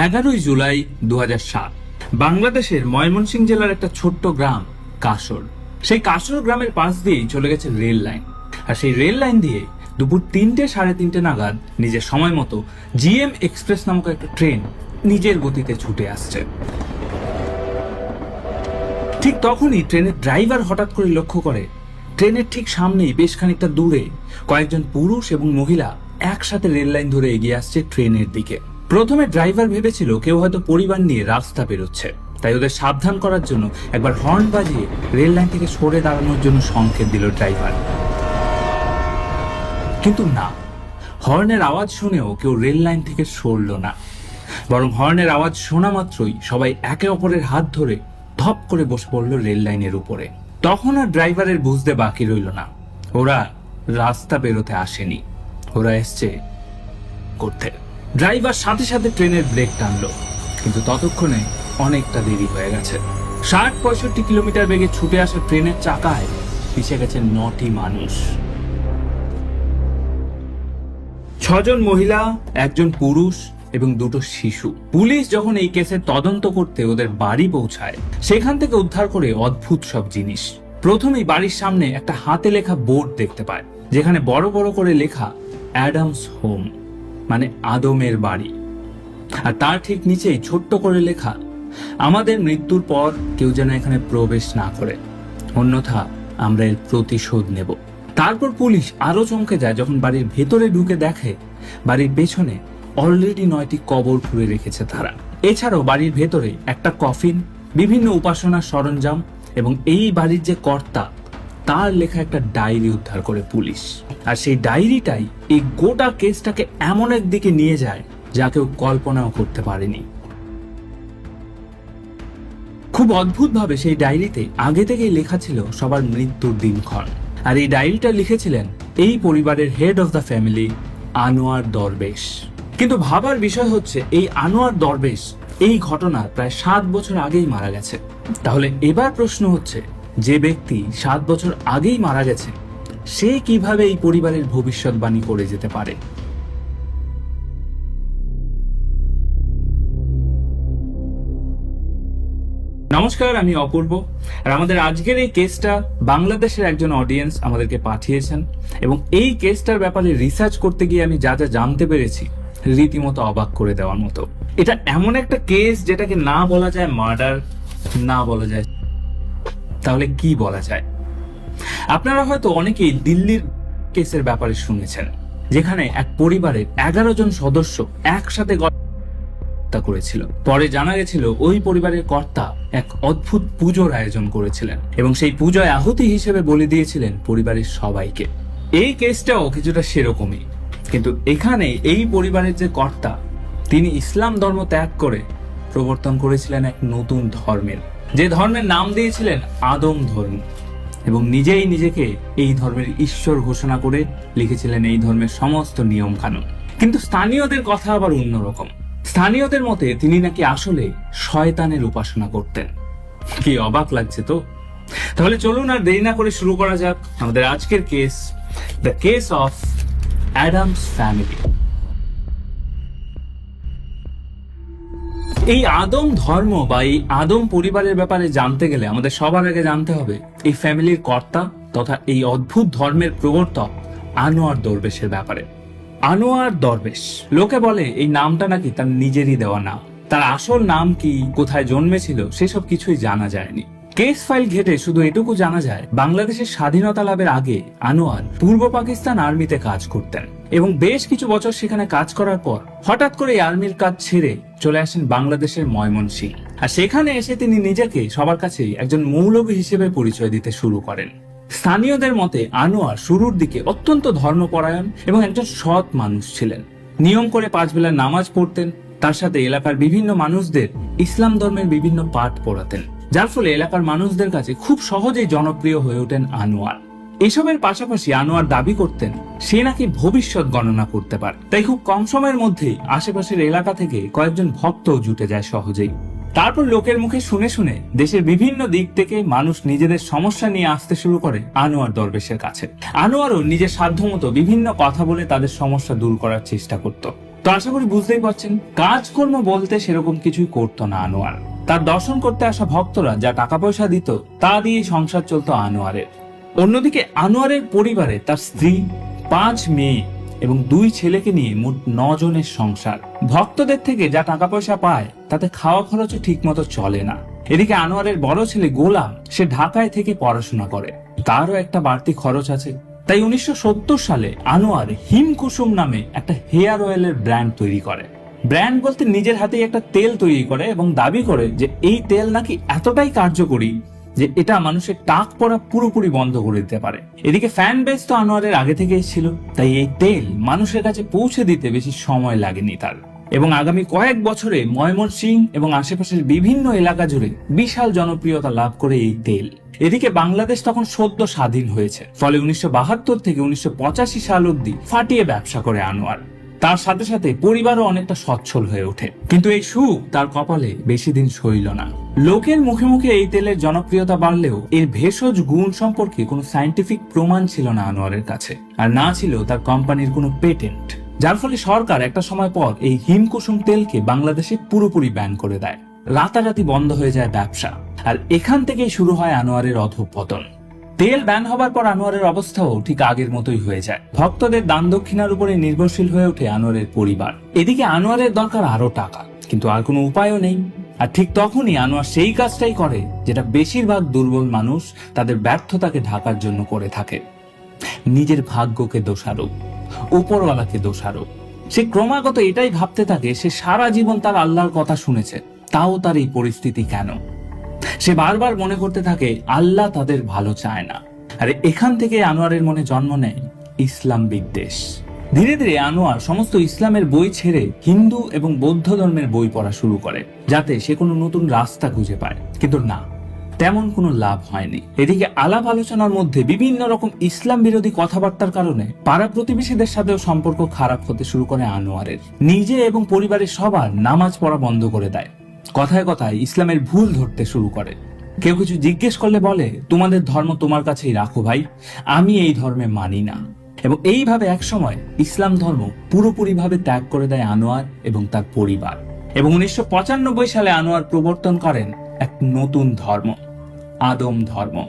এগারোই জুলাই দু হাজার সাত। বাংলাদেশের ময়মনসিংহ জেলার একটা ছোট্ট গ্রাম, কাসর। সেই কাসর গ্রামের পাশ দিয়েই চলে গেছে রেল লাইন। আর সেই রেল লাইন দিয়ে দুপুর তিনটে সাড়ে তিনটে নাগাদ নিজের সময় মতো জিএম এক্সপ্রেস নামক একটা ট্রেন নিজের গতিতে ছুটে আসছে। ঠিক তখনই ট্রেনের ড্রাইভার হঠাৎ করে লক্ষ্য করে, ট্রেনের ঠিক সামনেই বেশ খানিকটা দূরে কয়েকজন পুরুষ এবং মহিলা একসাথে রেল লাইন ধরে এগিয়ে আসছে ট্রেনের দিকে। প্রথমে ড্রাইভার ভেবেছিল কেউ হয়তো পরিবার নিয়ে রাস্তা বেরোচ্ছে তাই ওদের সাবধান করার জন্য একবার হর্ন বাজিয়ে রেল লাইন থেকে সরে দাঁড়ানোর জন্য সংকেত দিল ড্রাইভার। কিন্তু না, হর্নের আওয়াজ শুনেও কেউ রেল লাইন থেকে সরল না। বরং হর্নের আওয়াজ শোনা মাত্রই সবাই একে অপরের হাত ধরে ধপ করে বসে পড়ল রেল লাইনের উপরে। তখন আর ড্রাইভারের বুঝতে বাকি রইল না। ওরা রাস্তা বেরোতে আসেনি। ওরা এসছে করতে। ড্রাইভার সাথে সাথে ট্রেনের ব্রেক টানলো, কিন্তু ততক্ষণে অনেকটা দেরি হয়ে গেছে। ষাট পঁয়ষট্টি কিলোমিটার বেগে ছুটে আসা ট্রেনের চাকায় পিছিয়ে গেছে নটি মানুষ। ছজন মহিলা, একজন পুরুষ এবং দুটো শিশু। পুলিশ যখন এই কেসের তদন্ত করতে ওদের বাড়ি পৌঁছায়, সেখান থেকে উদ্ধার করে অদ্ভুত সব জিনিস। প্রথমেই বাড়ির সামনে একটা হাতে লেখা বোর্ড দেখতে পায়, যেখানে বড় বড় করে লেখা অ্যাডামস হোম। মানে আদমের বাড়ি। আর তার ঠিক নিচেই ছোট্ট করে লেখা, আমাদের মৃত্যুর পর কেউ যেন এখানে প্রবেশ না করে। অন্যথা আমরা এর প্রতিশোধ নেব। তারপর পুলিশ আরও চমকে যায় যখন বাড়ির ভেতরে ঢুকে দেখে বাড়ির পেছনে অলরেডি নয়টি কবর খুঁড়ে রেখেছে তারা। এছাড়াও বাড়ির ভেতরে একটা কফিন বিভিন্ন উপাসনার সরঞ্জাম এবং এই বাড়ির যে কর্তা তার লেখা একটা ডায়েরি উদ্ধার করে পুলিশ। আর সেই ডায়েরিটাই এই গোটা কেসটাকে এমন এক দিকে নিয়ে যায় যা কেউ কল্পনাও করতে পারেনি। খুব অদ্ভুতভাবে সেই ডায়েরিতে আগে থেকেই লেখা ছিল সবার মৃত্যুর দিনক্ষণ। আর এই ডায়েরিটা লিখেছিলেন এই পরিবারের head of the family Anwar Darbesh. কিন্তু ভাবার বিষয় হচ্ছে, এই আনোয়ার দরবেশ এই ঘটনার প্রায় সাত বছর আগেই মারা গেছে। তাহলে এবার প্রশ্ন হচ্ছে যে ব্যক্তি সাত বছর আগেই মারা গেছে, সে কীভাবে এই পরিবারের ভবিষ্যৎবাণী করে যেতে পারে? নমস্কার, আমি অপূর্ব। আর আমাদের আজকের এই কেসটা বাংলাদেশের একজন অডিয়েন্স আমাদেরকে পাঠিয়েছেন এবং এই কেসটার ব্যাপারে রিসার্চ করতে গিয়ে আমি যা যা জানতে পেরেছি, রীতিমতো অবাক করে দেওয়ার মতো। এটা এমন একটা কেস যেটাকে না বলা যায় মার্ডার না বলা যায় তাহলে কি বলা যায়? আপনারা হয়তো অনেকেই দিল্লির কেসের ব্যাপারে শুনেছেন, যেখানে এক পরিবারের এগারো জন সদস্য একসাথে হত্যা করেছিল। পরে জানা গেছিল ওই পরিবারের কর্তা এক অদ্ভুত পুজোর আয়োজন করেছিলেন এবং সেই পুজোয় আহুতি হিসেবে বলে দিয়েছিলেন পরিবারের সবাইকে। এই কেসটাও কিছুটা সেরকমই। কিন্তু এখানে এই পরিবারের যে কর্তা, তিনি ইসলাম ধর্ম ত্যাগ করে প্রবর্তন করেছিলেন এক নতুন ধর্মের। যে ধর্মের নাম দিয়েছিলেন আদম ধর্ম, এবং নিজেই নিজেকে এই ধর্মের ঈশ্বর ঘোষণা করে লিখেছিলেন এই ধর্মের সমস্ত নিয়ম কানুন কিন্তু স্থানীয়দের কথা আবার অন্যরকম স্থানীয়দের মতে তিনি নাকি আসলে শয়তানের উপাসনা করতেন। কি অবাক লাগছে তো? তাহলে চলুন আর দেরি না করে শুরু করা যাক আমাদের আজকের case the case of Adams family এই আদম ধর্ম বা এই আদম পরিবারের ব্যাপারে জানতে গেলে আমাদের সবার আগে জানতে হবে, এই ফ্যামিলির কর্তা তথা এই অদ্ভুত ধর্মের প্রবর্তক আনোয়ার দরবেশের ব্যাপারে। আনোয়ার দরবেশ, লোকে বলে এই নামটা নাকি তার নিজেরই দেওয়া নাম। তার আসল নাম কি, কোথায় জন্মেছিল, সেসব কিছুই জানা যায়নি। কেস ফাইল ঘেটে শুধু এটুকু জানা যায়, বাংলাদেশের স্বাধীনতা লাভের আগে আনোয়ার পূর্ব পাকিস্তান আর্মিতে কাজ করতেন। এবং বেশ কিছু বছর সেখানে কাজ করার পর হঠাৎ করে আর্মির কাজ ছেড়ে চলে আসেন বাংলাদেশের ময়মনসিং। আর সেখানে এসে তিনি নিজেকে সবার কাছেই একজন মৌলবী হিসেবে পরিচয় দিতে শুরু করেন। স্থানীয়দের মতে আনোয়ার শুরুর দিকে অত্যন্ত ধর্মপরায়ণ এবং একজন সৎ মানুষ ছিলেন। নিয়ম করে পাঁচ বেলা নামাজ পড়তেন, তার সাথে এলাকার বিভিন্ন মানুষদের ইসলাম ধর্মের বিভিন্ন পাঠ পড়াতেন। যার ফলে এলাকার মানুষদের কাছে খুব সহজেই জনপ্রিয় হয়ে ওঠেন আনোয়ার। এসবের পাশাপাশি আনোয়ার দাবি করতেন, সে নাকি ভবিষ্যৎ গণনা করতে পারে। তাই খুব কম সময়ের মধ্যেই আশেপাশের এলাকা থেকে কয়েকজন ভক্তও জুটে যায় সহজেই। তারপর লোকের মুখে শুনে শুনে দেশের বিভিন্ন দিক থেকে মানুষ নিজেদের সমস্যা নিয়ে আসতে শুরু করে আনোয়ার দরবেশের কাছে। আনোয়ারও নিজের সাধ্যমতো বিভিন্ন কথা বলে তাদের সমস্যা দূর করার চেষ্টা করত। তো আশা করি বুঝতেই পারছেন, কাজকর্ম বলতে সেরকম কিছুই করতো না আনোয়ার। তার দর্শন করতে আসা ভক্তরা যা টাকা পয়সা দিত, তা দিয়ে সংসার চলতো আনোয়ারের। অন্যদিকে আনোয়ারের পরিবারে তার স্ত্রী, পাঁচ মেয়ে এবং দুই ছেলেকে নিয়ে মোট জনের সংসার। ভক্তদের থেকে যা টাকা পয়সা পায়, তাতে খাওয়া খরচও ঠিক মতো চলে না। এদিকে আনোয়ারের বড় ছেলে গোলাম, সে ঢাকায় থেকে পড়াশোনা করে। তারও একটা বাড়তি খরচ আছে। তাই উনিশশো সত্তর সালে আনোয়ার হিমকুসুম নামে একটা হেয়ার অয়েলের ব্র্যান্ড তৈরি করে। ব্র্যান্ড বলতে নিজের হাতেই একটা তেল তৈরি করে এবং দাবি করে যে, এই তেল নাকি এতটাই কার্যকরী যে এটা মানুষের টাক পড়া পুরোপুরি বন্ধ করে দিতে পারে। এদিকে ফ্যান বেস তো আনোয়ারের আগে থেকেই ছিল তাই এই তেল মানুষের কাছে পৌঁছে দিতে বেশি সময় লাগেনি তার। এবং আগামী কয়েক বছরে ময়মনসিং এবং আশেপাশের বিভিন্ন এলাকা জুড়ে বিশাল জনপ্রিয়তা লাভ করে এই তেল। এদিকে বাংলাদেশ তখন সদ্য স্বাধীন হয়েছে, ফলে উনিশশো বাহাত্তর থেকে উনিশশো পঁচাশি সাল অব্দি ফাটিয়ে ব্যবসা করে আনোয়ার। তার সাথে সাথে পরিবারও অনেকটা সচ্ছল হয়ে ওঠে। কিন্তু এই সুখ তার কপালে বেশি দিন সইল না। লোকের মুখে মুখে এই তেলের জনপ্রিয়তা বাড়লেও এর ভেষজ গুণ সম্পর্কে কোনো সায়েন্টিফিক প্রমাণ ছিল না আনোয়ারের কাছে, আর না ছিল তার কোম্পানির কোনো পেটেন্ট। যার ফলে সরকার একটা সময় পর এই হিমকুসুম তেলকে বাংলাদেশে পুরোপুরি ব্যান করে দেয়। রাতারাতি বন্ধ হয়ে যায় ব্যবসা, আর এখান থেকেই শুরু হয় আনোয়ারের অধঃপতন। তেল ব্যান হবার পর আনোয়ারের অবস্থাও ঠিক আগের মতোই হয়ে যায়। ভক্তদের দান দক্ষিণার উপরে নির্ভরশীল হয়ে ওঠে আনোয়ারের পরিবার। এদিকে আনোয়ারের দরকার আরও টাকা, কিন্তু আর কোনো উপায়ও নেই। আর ঠিক তখনই আনোয়ার সেই কাজটাই করে যেটা বেশিরভাগ দুর্বল মানুষ তাদের ব্যর্থতাকে ঢাকার জন্য করে থাকে। নিজের ভাগ্যকে দোষারোপ, উপরওয়ালাকে দোষারোপ। সে ক্রমাগত এটাই ভাবতে থাকে, সে সারা জীবন তার আল্লাহর কথা শুনেছে, তাও তার এই পরিস্থিতি কেন? সে বারবার মনে করতে থাকে, আল্লাহ তাদের ভালো চায় না। আর এখান থেকে আনোয়ারের মনে জন্ম নেয় ইসলাম বিদ্বেষ ধীরে ধীরে আনোয়ার সমস্ত ইসলামের বই ছেড়ে হিন্দু এবং বৌদ্ধ ধর্মের বই পড়া শুরু করে, যাতে সে কোনো নতুন রাস্তা খুঁজে পায়। কিন্তু না, তেমন কোনো লাভ হয়নি। এদিকে আলাপ আলোচনার মধ্যে বিভিন্ন রকম ইসলাম বিরোধী কথাবার্তার কারণে পাড়া প্রতিবেশীদের সাথেও সম্পর্ক খারাপ হতে শুরু করে আনোয়ারের। নিজে এবং পরিবারের সবার নামাজ পড়া বন্ধ করে দেয়। কথায় কথায় ইসলামের ভুল ধরতে শুরু করে। কেউ কিছু জিজ্ঞেস করলে বলে, তোমাদের ধর্ম তোমার কাছেই রাখো ভাই, আমি এই ধর্মে মানি না। এবং এইভাবে একসময় ইসলাম ধর্ম পুরোপুরিভাবে ত্যাগ করে দেয় আনোয়ার এবং তার পরিবার। এবং উনিশশো পঁচানব্বই সালে আনোয়ার প্রবর্তন করেন এক নতুন ধর্ম, আদম ধর্ম।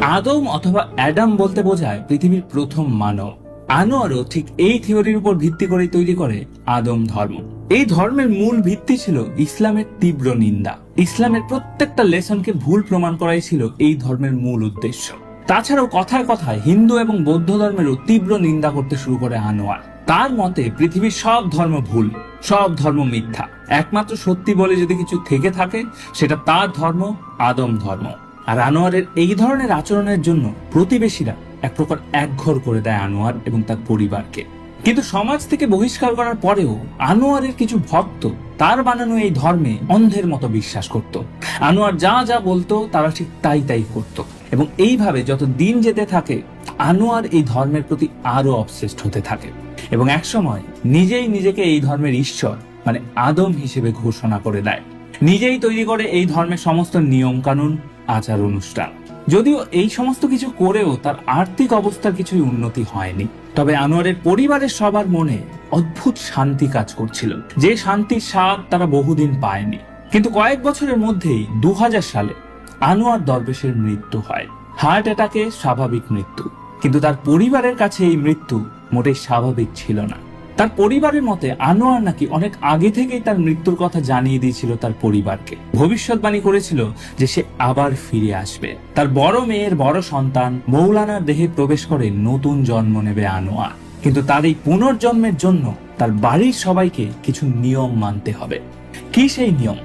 আদম অথবা অ্যাডাম বলতে বোঝায় পৃথিবীর প্রথম মানব। আনোয়ারও ঠিক এই থিওরির উপর ভিত্তি করে তৈরি করে আদম ধর্ম। এই ধর্মের মূল ভিত্তি ছিল ইসলামের তীব্র নিন্দা। ইসলামের প্রত্যেকটা লেসনকে ভুল প্রমাণ করাই ছিল এই ধর্মের মূল উদ্দেশ্য। তাছাড়াও কথায় কথায় হিন্দু এবং বৌদ্ধ ধর্মেরও তীব্র নিন্দা করতে শুরু করে আনোয়ার। তার মতে পৃথিবীর সব ধর্ম ভুল, সব ধর্ম মিথ্যা। একমাত্র সত্যি বলে যদি কিছু থেকে থাকে, সেটা তার ধর্ম, আদম ধর্ম। আর আনোয়ারের এই ধরনের আচরণের জন্য প্রতিবেশীরা এক প্রকার একঘর করে দেয় আনোয়ার এবং তার পরিবারকে। কিন্তু সমাজ থেকে বহিষ্কার করার পরেও আনোয়ারের কিছু ভক্ত তার বানানো এই ধর্মে অন্ধের মতো বিশ্বাস করত। আনোয়ার যা যা বলতো, তারা ঠিক তাই তাই করত। এবং এইভাবে যত দিন যেতে থাকে, আনোয়ার এই ধর্মের প্রতি আরও অবসেস্ট হতে থাকে। এবং একসময় নিজেই নিজেকে এই ধর্মের ঈশ্বর মানে আদম হিসেবে ঘোষণা করে দেয়। নিজেই তৈরি করে এই ধর্মের সমস্ত নিয়ম কানুন আচার, অনুষ্ঠান। যদিও এই সমস্ত কিছু করেও তার আর্থিক অবস্থার কিছুই উন্নতি হয়নি। তবে আনোয়ারের পরিবারের সবার মনে অদ্ভুত শান্তি কাজ করছিল। যে শান্তির স্বাদ তারা বহুদিন পায়নি। কিন্তু কয়েক বছরের মধ্যেই দু হাজার সালে আনোয়ার দরবেশের মৃত্যু হয়। হার্ট অ্যাটাকে স্বাভাবিক মৃত্যু। কিন্তু তার পরিবারের কাছে এই মৃত্যু মোটেই স্বাভাবিক ছিল না। তার পরিবারের মতে আনোয়ার নাকি অনেক আগে থেকেই তার মৃত্যুর কথা জানিয়ে দিয়েছিল তার পরিবারকে। ভবিষ্যৎবাণী করেছিল যে সে আবার ফিরে আসবে। তার বড় মেয়ের বড় সন্তান মৌলানার দেহে প্রবেশ করে নতুন জন্ম নেবে আনোয়ার। কিন্তু তার এই পুনর্জন্মের জন্য তার বাড়ির সবাইকে কিছু নিয়ম মানতে হবে। কি সেই নিয়ম?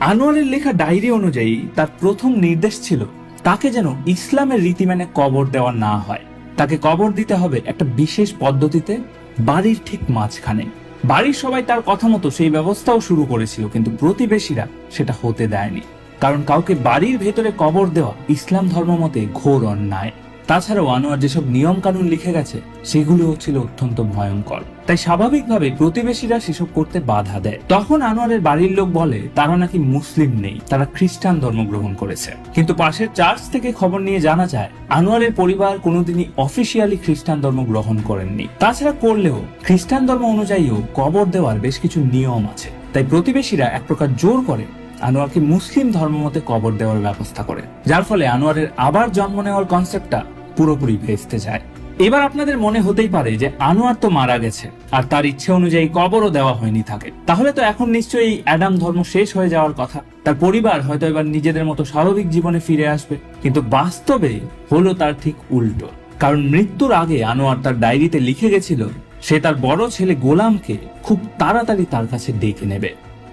আনোয়ারের লেখা ডায়েরি অনুযায়ী তার প্রথম নির্দেশ ছিল তাকে যেন ইসলামের রীতি মেনে কবর দেওয়া না হয়। তাকে কবর দিতে হবে একটা বিশেষ পদ্ধতিতে বাড়ির ঠিক মাঝখানে। বাড়ির সবাই তার কথা মতো সেই ব্যবস্থাও শুরু করেছিল, কিন্তু প্রতিবেশীরা সেটা হতে দেয়নি। কারণ কাউকে বাড়ির ভেতরে কবর দেওয়া ইসলাম ধর্ম মতে ঘোর অন্যায়। তাছাড়াও আনোয়ার যেসব নিয়ম কানুন লিখে গেছে সেগুলোও ছিল অত্যন্ত ভয়ঙ্কর। তাই স্বাভাবিকভাবে প্রতিবেশীরা সেসব করতে বাধা দেয়। তখন আনোয়ারের বাড়ির লোক বলে, তারা নাকি মুসলিম নেই, তারা খ্রিস্টান ধর্ম গ্রহণ করেছে। কিন্তু পাশের চার্চ থেকে খবর নিয়ে জানা যায়, আনোয়ারের পরিবার কোনোদিনই অফিসিয়ালি খ্রিস্টান ধর্ম গ্রহণ করেননি। তাছাড়া করলেও, খ্রিস্টান ধর্ম অনুযায়ীও কবর দেওয়ার বেশ কিছু নিয়ম আছে। তাই প্রতিবেশীরা এক প্রকার জোর করে আনোয়ারকে মুসলিম ধর্ম মতে কবর দেওয়ার ব্যবস্থা করে। যার ফলে আনোয়ারের আবার জন্ম নেওয়ার কনসেপ্টটা পুরোপুরি ভেস্তে যায়। এবার আপনাদের মনে হতেই পারে যে আনোয়ার তো মারা গেছে, আর তার ইচ্ছে অনুযায়ী কবরও দেওয়া হয়নি থাকে তাহলে তো এখন নিশ্চয়ই অ্যাডাম ধর্ম শেষ হয়ে যাওয়ার কথা। তার পরিবার হয়তো এবার নিজেদের মতো স্বাভাবিক জীবনে ফিরে আসবে, কিন্তু বাস্তবে হলো তার ঠিক উল্টো। কারণ মৃত্যুর আগে আনোয়ার তার ডায়েরিতে লিখে গেছিল, সে তার বড় ছেলে গোলামকে খুব তাড়াতাড়ি তার কাছে ডেকে নেবে,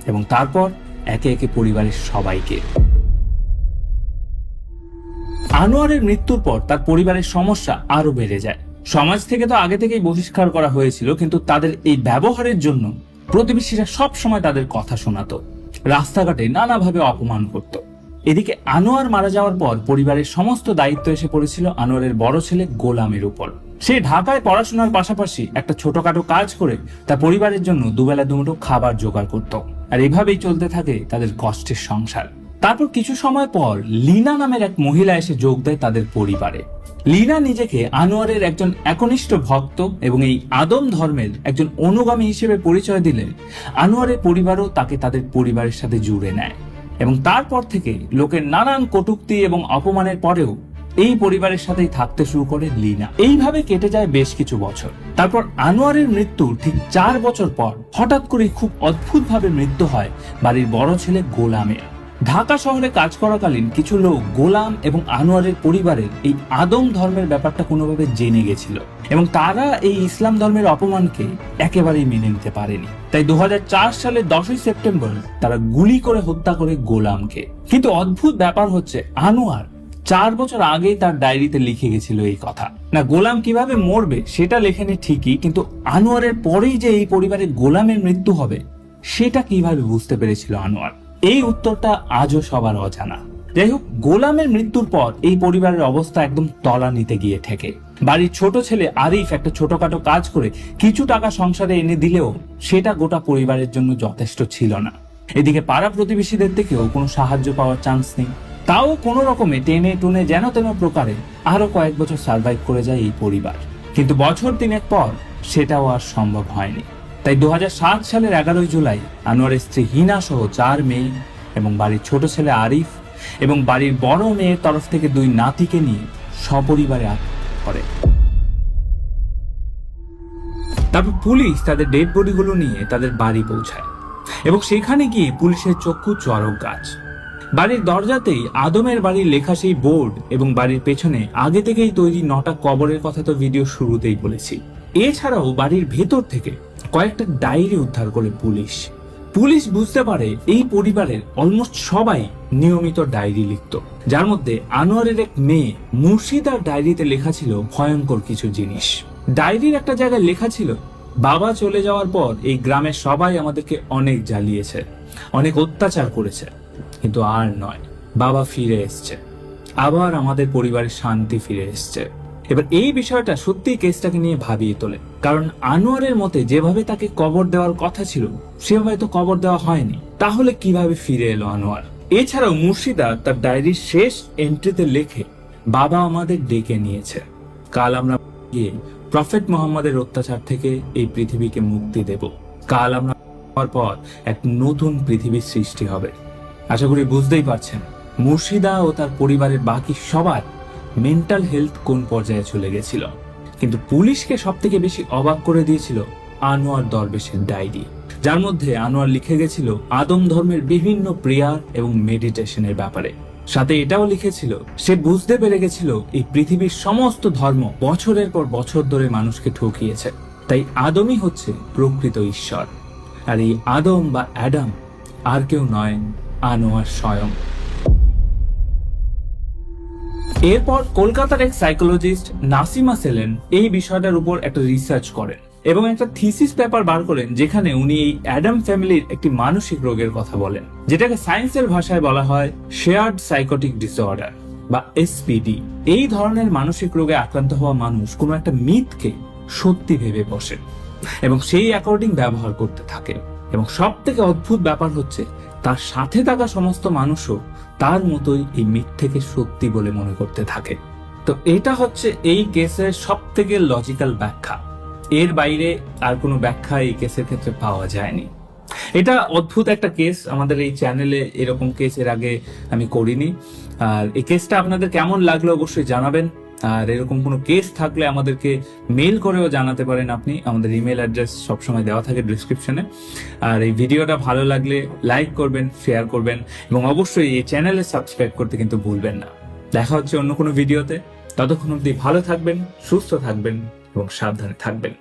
এবং তারপর একে একে পরিবারের সবাইকে। আনোয়ারের মৃত্যুর পর তার পরিবারের সমস্যা আরও বেড়ে যায়। সমাজ থেকে তো আগে থেকেই বহিষ্কার করা হয়েছিল, কিন্তু তাদের এই ব্যবহারের জন্য প্রতিবেশীরা সব সময় তাদের কথা শোনাতো, রাস্তাঘাটে নানাভাবে অপমান করত। এদিকে আনোয়ার মারা যাওয়ার পর পরিবারের সমস্ত দায়িত্ব এসে পড়েছিল আনোয়ারের বড় ছেলে গোলামের উপর। সে ঢাকায় পড়াশোনার পাশাপাশি একটা ছোটখাটো কাজ করে তার পরিবারের জন্য দুবেলা দুমুঠো খাবার জোগাড় করত, আর এভাবেই চলতে থাকে তাদের কষ্টের সংসার। তারপর কিছু সময় পর লিনা নামের এক মহিলা এসে যোগ দেয় তাদের পরিবারে। লিনা নিজেকে আনোয়ারের একজন একনিষ্ঠ ভক্ত এবং এই আদম ধর্মের একজন অনুগামী হিসেবে পরিচয় দিলে আনোয়ারের পরিবারও তাকে তাদের পরিবারের সাথে জুড়ে নেয় এবং তারপর থেকে লোকের নানান কটূক্তি এবং অপমানের পরেও এই পরিবারের সাথেই থাকতে শুরু করে লিনা। এইভাবে কেটে যায় বেশ কিছু বছর। তারপর আনোয়ারের মৃত্যুর ঠিক চার বছর পর হঠাৎ করে খুব অদ্ভুতভাবে মৃত্যু হয় বাড়ির বড় ছেলে গোলামের। ঢাকা শহরে কাজ করাকালীন কিছু লোক গোলাম এবং আনোয়ারের পরিবারের এই আদম ধর্মের ব্যাপারটা কোনোভাবে জেনে গেছিল এবং তারা এই ইসলাম ধর্মের অপমানকে একেবারেই মেনে নিতে পারেনি। তাই দু হাজার চার সালের দশই সেপ্টেম্বর তারা গুলি করে হত্যা করে গোলামকে। কিন্তু অদ্ভুত ব্যাপার হচ্ছে, আনোয়ার চার বছর আগেই তার ডায়েরিতে লিখে গেছিল এই কথা। না, গোলাম কীভাবে মরবে সেটা লেখেনি ঠিকই, কিন্তু আনোয়ারের পরেই যে এই পরিবারে গোলামের মৃত্যু হবে, সেটা কীভাবে বুঝতে পেরেছিল আনোয়ার? এই উত্তরটা আজও সবার অজানা। যাই হোক গোলামের মৃত্যুর পর এই পরিবারের অবস্থা একদম তলা নিতে গিয়ে ঠেকে। বাড়ির ছোট ছেলে আরিফ একটা ছোটখাটো কাজ করে কিছু টাকা সংসারে এনে দিলেও সেটা গোটা পরিবারের জন্য যথেষ্ট ছিল না। এদিকে পাড়া প্রতিবেশীদের থেকেও কোনো সাহায্য পাওয়ার চান্স নেই। তাও কোনো রকমে টেনে টুনে যেন তেন প্রকারে আরও কয়েক বছর সার্ভাইভ করে যায় এই পরিবার। কিন্তু বছর তিনেক পর সেটাও আর সম্ভব হয়নি। তাই দু হাজার সাত সালের এগারোই জুলাই আনোয়ারের স্ত্রী হিনা সহ চার মেয়ে এবং বাড়ির ছোট ছেলে আরিফ এবং বাড়ির বড় মেয়ের তরফ থেকে দুই নাতিকে নিয়ে সপরিবারে করে। তারপর পুলিশ তাদের ডেড বডিগুলো নিয়ে তাদের বাড়ি পৌঁছায় এবং সেখানে গিয়ে পুলিশের চক্ষু চরক গাছ। বাড়ির দরজাতেই আদমের বাড়ির লেখা সেই বোর্ড এবং বাড়ির পেছনে আগে থেকেই তৈরি নটা কবরের কথা তো ভিডিও শুরুতেই বলেছি। এছাড়াও বাড়ির ভেতর থেকে কয়েকটা ডায়েরি উদ্ধার করে পুলিশ। পুলিশ বুঝতে পারে এই পরিবারের অলমোস্ট সবাই নিয়মিত ডায়েরি লিখত। যার মধ্যে আনোয়ারের এক মেয়ে মুর্শিদার ডায়েরিতে লেখা ছিল ভয়ঙ্কর কিছু জিনিস। ডায়েরির একটা জায়গায় লেখা ছিল, বাবা চলে যাওয়ার পর এই গ্রামের সবাই আমাদেরকে অনেক জ্বালিয়েছে, অনেক অত্যাচার করেছে, কিন্তু আর নয়, বাবা ফিরে এসছে। আবার আমাদের পরিবারের শান্তি ফিরে এসছে। এবার এই বিষয়টা সত্যিই কেসটাকে নিয়ে ভাবিয়ে তোলে। কারণ আনোয়ারের মতে যেভাবে তাকে কবর দেওয়ার কথা ছিল, সেভাবে তো কবর দেওয়া হয়নি। তাহলে কীভাবে ফিরে এলো আনোয়ার? এছাড়াও মুর্শিদা তার ডায়েরির শেষ এন্ট্রিতে লেখে, বাবা আমাদের ডেকে নিয়েছে। কাল আমরা গিয়ে প্রফেট মোহাম্মদের অত্যাচার থেকে এই পৃথিবীকে মুক্তি দেব। কাল আমরা হওয়ার পর এক নতুন পৃথিবীর সৃষ্টি হবে। আশা করি বুঝতেই পারছেন, মুর্শিদা ও তার পরিবারের বাকি সবার মেন্টাল হেলথ কোন পর্যায়ে চলে গেছিল? কিন্তু পুলিশকে সব থেকে বেশি অবাক করে দিয়েছিল আনোয়ার দরবেশের ডায়েরি। যার মধ্যে আনোয়ার লিখে গেছিল আদম ধর্মের বিভিন্ন প্রেয়ার এবং মেডিটেশনের ব্যাপারে। সাথে এটাও লিখেছিল, সে বুঝতে পেরে গেছিল এই পৃথিবীর সমস্ত ধর্ম বছরের পর বছর ধরে মানুষকে ঠকিয়েছে। তাই আদমই হচ্ছে প্রকৃত ঈশ্বর। আর এই আদম বা অ্যাডাম আর কেউ নয়, আনোয়ার স্বয়ং। এরপর কলকাতার এক সাইকোলজিস্ট নাসিমা সেলেন এই বিষয়টার উপর একটা রিসার্চ করেন এবং একটা থিসিস পেপার বার করেন যেখানে উনি এই অ্যাডাম ফ্যামিলির একটি মানসিক রোগের কথা বলেন, যেটাকে সায়েন্সের ভাষায় বলা হয় শেয়ার্ড সাইকোটিক ডিসঅর্ডার বা এসপিডি এই ধরনের মানসিক রোগে আক্রান্ত হওয়া মানুষ কোনো একটা মিথকে সত্যি ভেবে বসে এবং সেই অ্যাকর্ডিং ব্যবহার করতে থাকে। এবং সব থেকে অদ্ভুত ব্যাপার হচ্ছে তার সাথে থাকা সমস্ত মানুষও তার মতোই এই মিথ্যেকে সত্যি বলে মনে করতে থাকে। তো এটা হচ্ছে এই কেসের সব থেকে লজিক্যাল ব্যাখ্যা। এর বাইরে আর কোনো ব্যাখ্যা এই কেসের ক্ষেত্রে পাওয়া যায়নি। এটা অদ্ভুত একটা কেস, আমাদের এই চ্যানেলে এরকম কেস এর আগে আমি করিনি। আর এই কেসটা আপনাদের কেমন লাগল অবশ্যই জানাবেন। আর এরকম কোনো কেস থাকলে আমাদেরকে মেল করেও জানাতে পারেন আপনি। আমাদের ইমেল অ্যাড্রেস সবসময় দেওয়া থাকে ডিসক্রিপশনে আর এই ভিডিওটা ভালো লাগলে লাইক করবেন শেয়ার করবেন এবং অবশ্যই এই চ্যানেলে সাবস্ক্রাইব করতে কিন্তু ভুলবেন না। দেখা হচ্ছে অন্য কোনো ভিডিওতে ততক্ষণ অবধি ভালো থাকবেন, সুস্থ থাকবেন এবং সাবধানে থাকবেন।